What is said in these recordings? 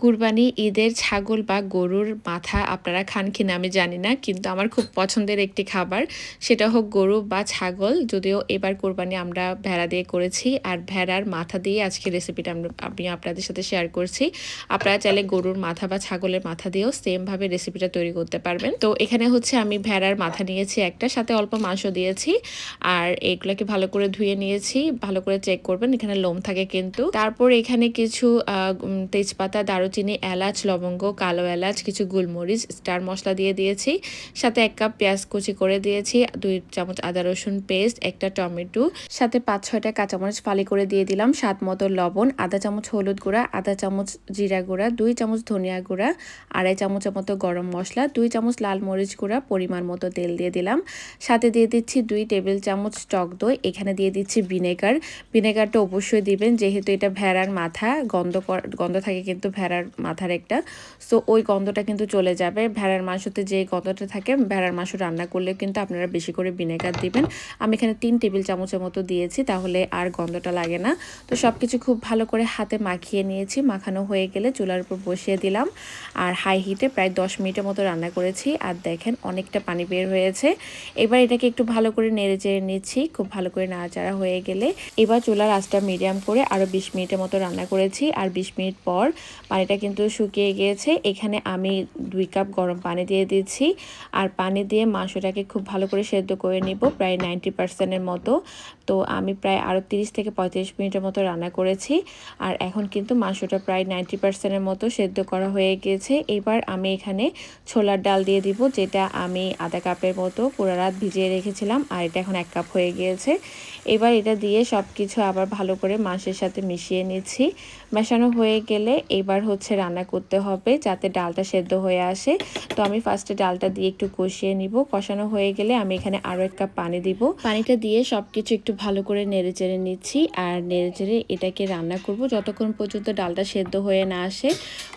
কুরবানি, ঈদের ছাগল বা গরুর মাথা আপনারা খান কিনা আমি জানি না, কিন্তু আমার খুব পছন্দের একটি খাবার। সেটা হোক গরু বা ছাগল, যদিও এবার কোরবানি আমরা ভেড়া দিয়ে করেছি, আর ভেড়ার মাথা দিয়ে আজকে রেসিপিটা আমি আপনাদের সাথে শেয়ার করছি। আপনারা চাইলে গরুর মাথা বা ছাগলের মাথা দিয়েও সেমভাবে রেসিপিটা তৈরি করতে পারবেন। তো এখানে হচ্ছে আমি ভেড়ার মাথা নিয়েছি একটা, সাথে অল্প মাংস দিয়েছি, আর এগুলোকে ভালো করে ধুয়ে নিয়েছি, ভালো করে চেক করবেন, এখানে লোম থাকে কিন্তু। তারপর এখানে কিছু তেজপাতা দারু দারুচিনি, এলাচ, লবঙ্গ, কালো এলাচ, কিছু গোলমরিচ, স্টার মশলা দিয়ে দিয়েছি। সাথে এক কাপ পেঁয়াজ কুচি করে দিয়েছি, দুই চামচ আদা রসুন পেস্ট, একটা টমেটো, সাথে পাঁচ ছয়টা কাঁচামরিচ ফালি করে দিয়ে দিলাম, স্বাদ মতো লবণ, আধা চামচ হলুদ গুঁড়া, আধা চামচ জিরা গুঁড়া, দুই চামচ ধনিয়া গুঁড়া, আড়াই চামচের মতো গরম মশলা, দুই চামচ লাল মরিচ গুঁড়া, পরিমাণ মতো তেল দিয়ে দিলাম। সাথে দিয়ে দিচ্ছি দুই টেবিল চামচ টক দই, এখানে দিয়ে দিচ্ছি ভিনেগার। ভিনেগারটা অবশ্যই দিবেন, যেহেতু এটা ভেড়ার মাথা, গন্ধ গন্ধ থাকে কিন্তু ভেড়ার ভেড়ার মাথার একটা। সো ওই গন্ধটা কিন্তু চলে যাবে। ভেড়ার মাংসতে যে গন্ধটা থাকে, ভেড়ার মাংস রান্না করলে কিন্তু আপনারা বেশি করে ভিনেগার দিবেন। আমি এখানে তিন টেবিল চামচের মতো দিয়েছি, তাহলে আর গন্ধটা লাগে না। তো সব কিছু খুব ভালো করে হাতে মাখিয়ে নিয়েছি। মাখানো হয়ে গেলে চুলার উপর বসিয়ে দিলাম। আর হাই হিটে প্রায় দশ মিনিটের মতো রান্না করেছি। আর দেখেন অনেকটা পানি বের হয়েছে। এবার এটাকে একটু ভালো করে নেড়ে চেড়ে নিচ্ছি। খুব ভালো করে নাড়াচাড়া হয়ে গেলে এবার চুলার আঁচটা মিডিয়াম করে আরও বিশ মিনিটের মতো রান্না করেছি। আর বিশ মিনিট পর পানি পানিটা কিন্তু শুকিয়ে গিয়েছে। এখানে আমি দুই কাপ গরম পানি দিয়ে দিচ্ছি। আর পানি দিয়ে মাংসটাকে খুব ভালো করে সেদ্ধ করে নিব, প্রায় নাইনটি পার্সেন্টের মতো। তো আমি প্রায় আরও তিরিশ থেকে পঁয়ত্রিশ মিনিটের মতো রান্না করেছি। আর এখন কিন্তু মাংসটা প্রায় নাইনটি পার্সেন্টের মতো সেদ্ধ করা হয়ে গিয়েছে। এবার আমি এখানে ছোলার ডাল দিয়ে দিব, যেটা আমি আধা কাপের মতো পুরো রাত ভিজিয়ে রেখেছিলাম, আর এটা এখন এক কাপ হয়ে গিয়েছে। এবার এটা দিয়ে সব কিছু আবার ভালো করে মাংসের সাথে মিশিয়ে নিচ্ছি। মেশানো হয়ে গেলে এবার হচ্ছে রান্না করতে হবে যাতে ডালটা সেদ্ধ হয়ে আসে। তো আমি ফার্স্টে ডালটা দিয়ে একটু কষিয়ে নিব। কষানো হয়ে গেলে আমি এখানে আরও এক কাপ পানি দিব। পানিটা দিয়ে সব কিছু একটু ভালো করে নেড়ে চেড়ে নিচ্ছি আর নেড়ে চেড়ে এটাকে রান্না করব। যতক্ষণ পর্যন্ত ডালটা সেদ্ধ হয়ে না আসে,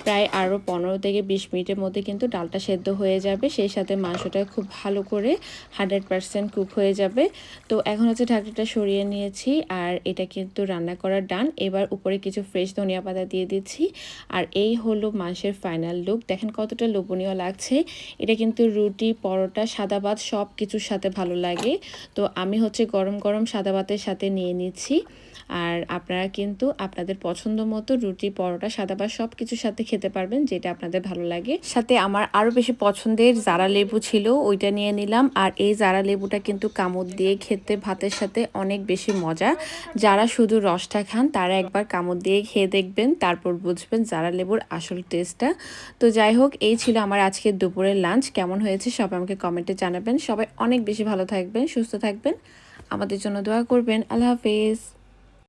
প্রায় আরও পনেরো থেকে বিশ মিনিটের মধ্যে কিন্তু ডালটা সেদ্ধ হয়ে যাবে। সেই সাথে মাংসটা খুব ভালো করে হান্ড্রেড পারসেন্ট কুক হয়ে যাবে। তো এখন হচ্ছে ঢাকনাটা সরিয়ে নিয়েছি আর এটা কিন্তু রান্না করার ডান এবার উপরে কিছু ফ্রেশ ধনিয়া পাতা দিয়ে দিচ্ছি। আর এই হলো মাংসের ফাইনাল লুক দেখেন কতটা লোভনীয় লাগছে। এটা কিন্তু রুটি, পরোটা, সাদা ভাত সব কিছুর সাথে ভালো লাগে। তো আমি হচ্ছে গরম গরম সাদা ভাতের সাথে নিয়ে নিচ্ছি। আর আপনারা কিন্তু আপনাদের পছন্দ মতো রুটি, পরোটা, সাদা ভাত সব কিছুর সাথে খেতে পারবেন, যেটা আপনাদের ভালো লাগে। সাথে আমার আরও বেশি পছন্দের জারা লেবু ছিল, ওইটা নিয়ে নিলাম। আর এই জারা লেবুটা কিন্তু কামড় দিয়ে খেতে ভাতের সাথে অনেক বেশি মজা। যারা শুধু রসটা খান, তারা একবার কামড় দিয়ে খেয়ে দেখবেন, তারপর বুঝবেন জারা লেবুর আসল টেস্টটা তো যাই হোক, এই ছিল আমার আজকের দুপুরের লাঞ্চ কেমন হয়েছে সবাই আমাকে কমেন্টে জানাবেন। সবাই অনেক বেশি ভালো থাকবেন, সুস্থ থাকবেন। আমাদের জন্য দোয়া করবেন। আল্লাহ হাফিজ।